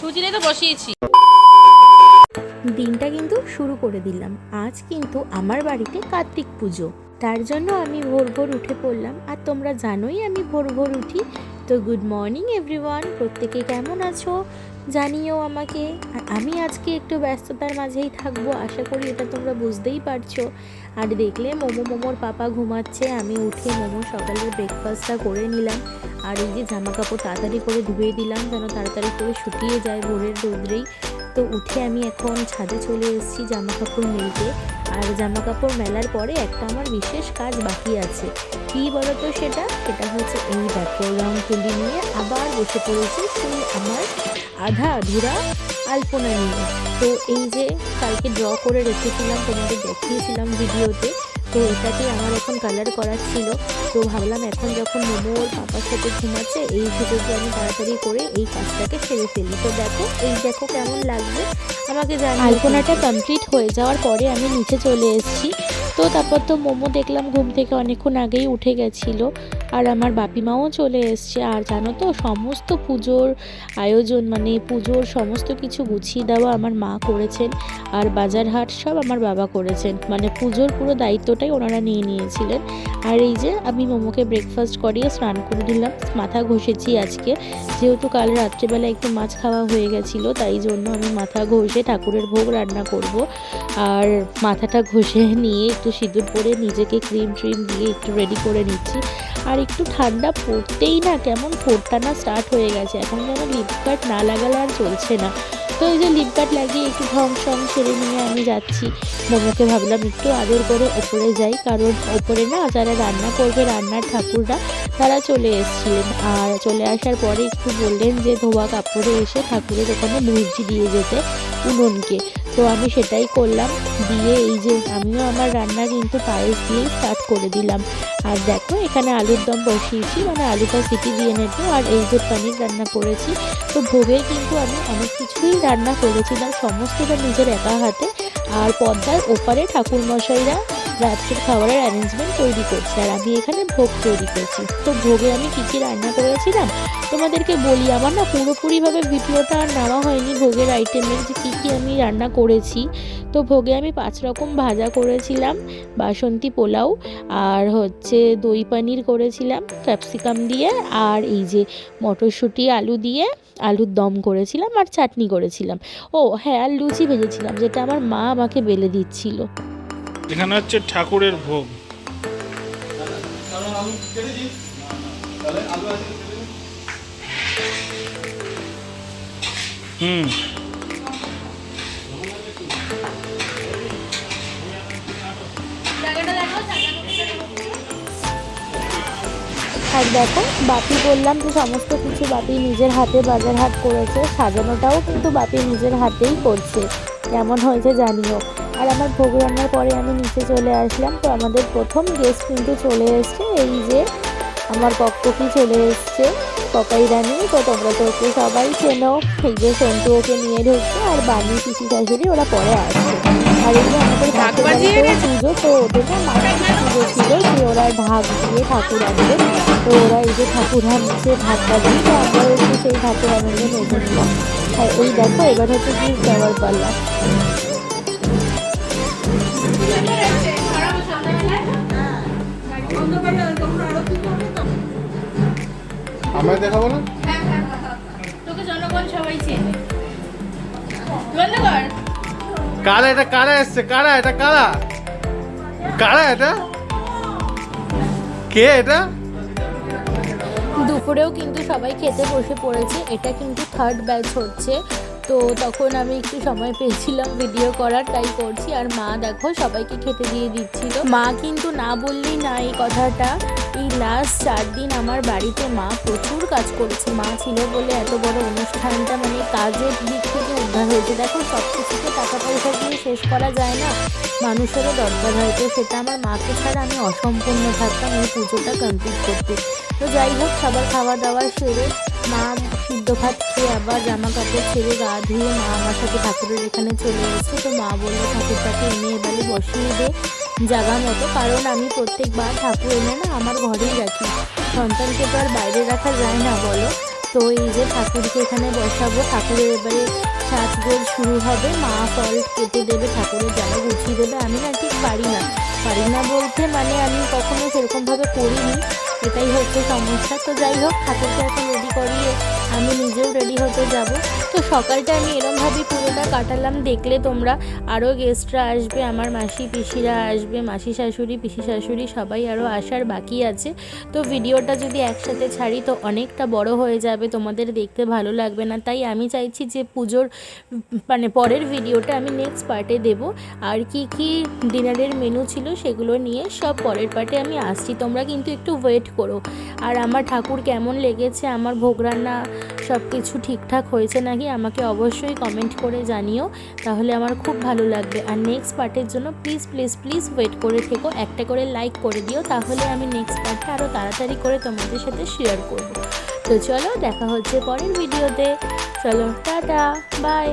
সুজিরে তো বসিয়েছি। দিনটা কিন্তু শুরু করে দিলাম। আজ কিন্তু আমার বাড়িতে কার্তিক পুজো। তার জন্য আমি ভোর ভোর উঠে পড়লাম। আর তোমরা জানোই আমি ভোর ভোর উঠি। তো গুড মর্নিং এভরিওয়ান প্রত্যেকে কেমন আছো? জানিও আমাকে। আর আমি আজকে একটু ব্যস্ততার মাঝেই থাকব। আশা করি এটা তোমরা বুঝতেই পারছ। আর দেখলে মোমো মোমোর পাপা ঘুমাচ্ছে। আমি উঠে মোমো সকালের ব্রেকফাস্টটা করে নিলাম। আর এই যে জামা কাপড় তাড়াতাড়ি করে ধুয়ে দিলাম যেন তাড়াতাড়ি করে শুকিয়ে যায় ভোরের রোদ্রেই। তো উঠে আমি এখন ছাদে চলে এসেছি জামা কাপড় মেলতে। আর জামা কাপড় মেলার পরে একটা আমার বিশেষ কাজ বাকি আছে। কী বলো তো সেটা? সেটা হচ্ছে এই দেখো, রং তুলি নিয়ে আবার বসে পড়েছি সেই আমার আধা আধুরা আলপনা নিয়ে। তো এই যে কালকে ড্র করে রেখেছিলাম, তোমাদের দেখিয়েছিলাম ভিডিওতে তো এটাকে আমার এখন কালার করার ছিল। তো ভাবলাম এখন যখন মোমো ওর পাপার সাথে ঘুমাচ্ছে, এই ভিডিওটি আমি তাড়াতাড়ি করে এই কাজটাকে সেরে ফেলি। তো দেখো, এই দেখো কেমন লাগবে আমাকে জানি আলপনাটা কমপ্লিট হয়ে যাওয়ার পরে আমি নিচে চলে এসেছি। তো তারপর তো মোমো দেখলাম ঘুম থেকে অনেকক্ষণ আগেই উঠে গেছিল। আর আমার বাপিমাও চলে এসছে। আর জানো তো, সমস্ত পুজোর আয়োজন মানে পুজোর সমস্ত কিছু গুছিয়ে দেওয়া আমার মা করেছেন আর বাজার হাট সব আমার বাবা করেছেন। মানে পুজোর পুরো দায়িত্বটাই ওনারা নিয়ে নিয়েছিলেন। আর এই যে আমি মোমোকে ব্রেকফাস্ট করিয়ে স্নান করে দিলাম, মাথা ঘষেছি আজকে। যেহেতু কাল রাত্রেবেলা একটু মাছ খাওয়া হয়ে গেছিল, তাই জন্য আমি মাথা ঘষে ঠাকুরের ভোগ রান্না করব। আর মাথাটা ঘষে নিয়ে একটু সিঁদুর পরে নিজেকে ক্রিম ট্রিম দিয়ে একটু রেডি করে নিচ্ছি। আর একটু ঠান্ডা পড়তেই না কেমন ঠোঁটটানা স্টার্ট হয়ে গেছে। এখন যেন লিপকার্ট না লাগালে আর চলছে না। তো এই যে লিপকার্ট লাগিয়ে একটু ঢং সং সেরে নিয়ে আমি যাচ্ছি। মোমোকে ভাবলাম একটু আদর করে ওপরে যাই, কারণ ওপরে না যারা রান্না করবে রান্নার ঠাকুররা, তারা চলে এসেছিলেন। আর চলে আসার পরে একটু বললেন যে ধোয়া কাপড়ে এসে ঠাকুরের ওখানে মুরজি দিয়ে যেতে উনুনকে। তো আমি সেটাই করলাম। দিয়ে এই যে আমিও আমার রান্না কিন্তু পায়েস দিয়েই স্টার্ট করে দিলাম। আর দেখো, এখানে আলুর দম বসিয়েছি মানে আলুটা সিটি দিয়ে নেব। আর এই যে পানির রান্না করেছি, তো ভোগে কিন্তু আমি অনেক কিছুই রান্না করেছিলাম, সমস্তটা নিজের একা হাতে। আর পর্দার ওপারে ঠাকুরমশাইরা রাত্রের খাবারের অ্যারেঞ্জমেন্ট তৈরি করছি, আর আমি এখানে ভোগ তৈরি করছি। তো ভোগে আমি কী কী রান্না করেছিলাম? তোমাদেরকে বলি, আমার না পুরোপুরিভাবে ভিডিওটা আর নেওয়া হয়নি, ভোগের আইটেমের যে কী কী আমি রান্না করেছি। তো ভোগে আমি পাঁচ রকম ভাজা করেছিলাম, বাসন্তী পোলাও, আর হচ্ছে দই পানির করেছিলাম ক্যাপসিকাম দিয়ে, আর এই যে মটরশুঁটি, আলু দিয়ে আলুর দম করেছিলাম, আর চাটনি করেছিলাম। ও হ্যাঁ আর লুচি ভেজেছিলাম, যেটা আমার মা আমাকে বেলে দিচ্ছিল। এখানে হচ্ছে ঠাকুরের ভোগ। হুম। আর দেখো, বাপি বললাম যে সমস্ত কিছু বাপি নিজের হাতে বাজার হাট করেছে, সাজানোটাও কিন্তু বাপি নিজের হাতেই করছে। কেমন হয়েছে জানিও। আর আমার ভোগ রান্নার পরে আমি নিচে চলে আসলাম তো আমাদের প্রথম গেস্ট কিন্তু চলে এসছে। এই যে আমার কক্ষকি চলে এসছে ককাই রানি তো তোমরা তো ওকে সবাই চেনো এই যে সন্টু ওকে নিয়ে ঢুকছে আর বানি পিসি শাশুড়ি ওরা পরে আসছে আর এই যে আমাদের পুজো তো ওদের না পুজো ছিল যে ওরা ঢাক দিয়ে ঠাকুর আনবে। তো ওরা এই যে ঠাকুর আনছে ঢাক বাজিয়ে তো আমরাও একটু সেই ঠাকুর আনন্দে নিলাম। আর এই দেখো এবার হচ্ছে গিফট দেওয়ার পাল্লা আমরা দেখাবো না? তোকে জনগণ সবাই চেনে। বন্ধ কারা এটা? কারা এসছে? কারা এটা? কারা? কারা এটা? কে এটা? দুপুরেও কিন্তু সবাই খেতে বসে পড়েছে। এটা কিন্তু থার্ড ব্যাচ হচ্ছে। তো তখন আমি একটু সময় পেয়েছিলাম ভিডিও করার, তাই করছি। আর মা দেখো, সবাইকে খেতে দিয়ে দিচ্ছিল। মা কিন্তু না বললেই না এই কথাটা। এই লাস্ট চার দিন আমার বাড়িতে মা প্রচুর কাজ করেছে। মা ছিল বলে এত বড় অনুষ্ঠানটা মানে কাজের দিক থেকে উদ্ধার হয়েছে। দেখো সব কিছুতে টাকা পয়সা দিয়ে শেষ করা যায় না। মানুষেরও দরকার হয় তো সেটা আমার মাকে ছাড়া আমি অসম্পূর্ণ থাকতাম এই পুজোটা কমপ্লিট করতে। তো যাই হোক, সবার খাওয়া দাওয়া সেরে মা সিদ্ধ ভাত খেয়ে আবার জামা কাপড় ছেড়ে গা ধুয়ে মা আমার সাথে ঠাকুরের এখানে চলে এসেছে। তো মা বলল ঠাকুরটাকে এনে এবারে বসিয়ে দে জায়গা মতো। কারণ আমি প্রত্যেকবার ঠাকুর এনে না আমার ঘরেই রাখি। সন্তানকে তো আর বাইরে রাখা যায় না, বলো। তো তো এই যে ঠাকুরকে এখানে বসাবো, ঠাকুরের এবারে সাজগোজ শুরু হবে। মা ফল কেটে দেবে, ঠাকুরের জামা গুছিয়ে দেবে। আমি না ঠিক পারি না। পারি না বলতে মানে আমি কখনো সেরকমভাবে করিনি। এটাই হচ্ছে সমস্যা। তো যাই হোক হাতের এখন রেডি করিয়ে আমি নিজেও রেডি হতে যাব। তো সকালটা আমি এরমভাবেই পুরোটা কাটালাম। দেখলে তোমরা আরও গেস্টরা আসবে, আমার মাসি পিসিরা আসবে, মাসি শাশুড়ি, পিসি শাশুড়ি সবাই আরও আসার বাকি আছে। তো ভিডিওটা যদি একসাথে ছাড়ি তো অনেকটা বড় হয়ে যাবে, তোমাদের দেখতে ভালো লাগবে না। তাই আমি চাইছি যে পুজোর মানে পরের ভিডিওটা আমি নেক্সট পার্টে দেব। আর কি কি ডিনারের মেনু ছিল সেগুলো নিয়ে সব পরের পার্টে আমি আসছি। তোমরা কিন্তু একটু ওয়েট করো। আর আমার ঠাকুর কেমন লেগেছে, আমার ভোগ রান্না সব কিছু ঠিকঠাক হয়েছে নাকি আমাকে অবশ্যই কমেন্ট করে জানিও। তাহলে আমার খুব ভালো লাগবে। আর নেক্সট পার্টের জন্য প্লিজ প্লিজ প্লিজ ওয়েট করে থেকো। একটা করে লাইক করে দিও। তাহলে আমি নেক্সট পার্টটা আরও তাড়াতাড়ি করে তোমাদের সাথে শেয়ার করব। তো চলো, দেখা হচ্ছে পরের ভিডিওতে চলো, টাটা বাই